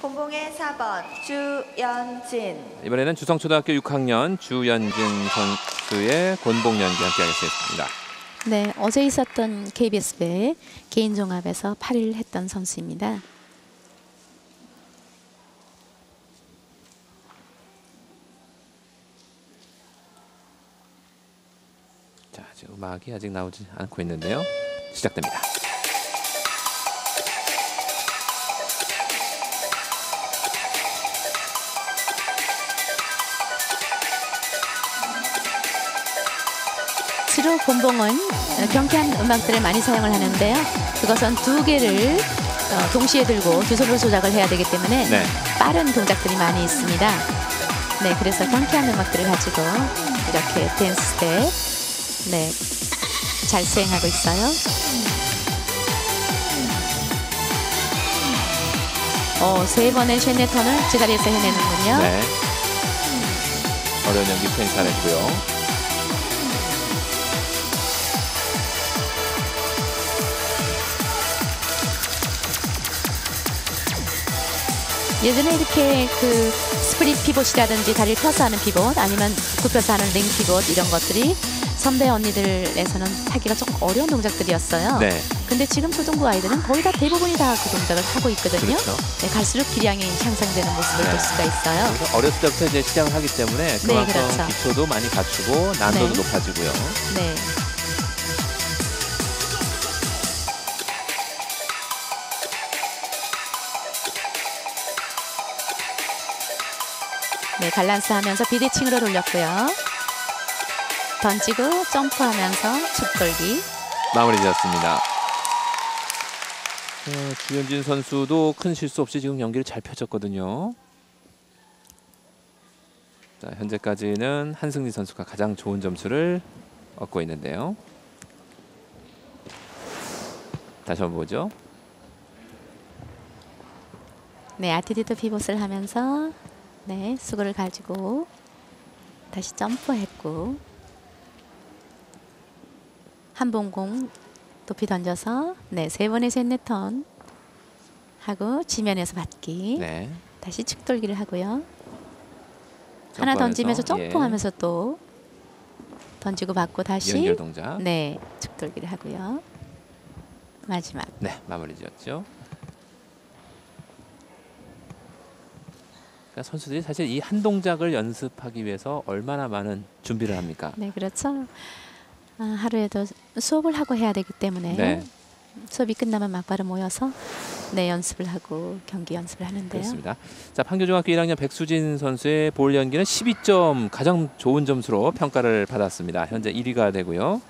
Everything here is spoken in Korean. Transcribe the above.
공공의 4번 주연진 이번에는 주성초등학교 6학년 주연진 선수의 권봉 연기 함께 하겠습니다. 네, 어제 있었던 KBS 배 개인 종합에서 8위를 했던 선수입니다. 자, 지금 음악이 아직 나오지 않고 있는데요. 시작됩니다. 주로 곤봉은 경쾌한 음악들을 많이 사용을 하는데요. 그것은 두 개를 어, 동시에 들고 두 손으로 조작을 해야 되기 때문에 네. 빠른 동작들이 많이 있습니다. 네, 그래서 경쾌한 음악들을 가지고 이렇게 댄스 스텝 네, 잘 수행하고 있어요. 어, 세 번의 쉐네 턴을 제자리에서 해내는군요. 네. 어려운 연기 수행 잘했고요. 예전에 이렇게 그 스프릿 피봇이라든지 다리를 펴서 하는 피봇 아니면 굽혀서 하는 링 피봇 이런 것들이 선배 언니들에서는 하기가 조금 어려운 동작들이었어요. 네. 근데 지금 초등부 아이들은 거의 다 대부분이 다 그 동작을 하고 있거든요. 그렇죠. 네, 갈수록 기량이 향상되는 모습을 네. 볼 수가 있어요. 어렸을 때부터 이제 시작을 하기 때문에 그만큼 그렇죠. 기초도 많이 갖추고 난도도 네. 높아지고요. 네. 네, 밸런스 하면서 비대칭으로 돌렸고요. 던지고 점프하면서 축 돌기. 마무리 지었습니다. 어, 주현진 선수도 큰 실수 없이 지금 연기를 잘 펼쳤거든요. 자, 현재까지는 한승리 선수가 가장 좋은 점수를 얻고 있는데요. 다시 한번 보죠. 네, 아티디도 피봇을 하면서 네, 수고를 가지고 다시 점프했고 한 봉공 높이 던져서 네, 세 번의 셋넷 턴 하고 지면에서 받기. 네. 다시 축 돌기를 하고요. 하나 던지면서 예, 점프하면서 또 던지고 받고 다시 연결 동작. 네, 축 돌기를 하고요. 마지막. 네, 마무리 지었죠. 그러니까 선수들이 사실 이 한 동작을 연습하기 위해서 얼마나 많은 준비를 합니까? 네, 그렇죠. 아, 하루에도 수업을 하고 해야 되기 때문에 네. 수업이 끝나면 막바로 모여서 네 연습을 하고 경기 연습을 하는데요. 그렇습니다. 자, 판교중학교 1학년 백수진 선수의 볼 연기는 12점 가장 좋은 점수로 평가를 받았습니다. 현재 1위가 되고요.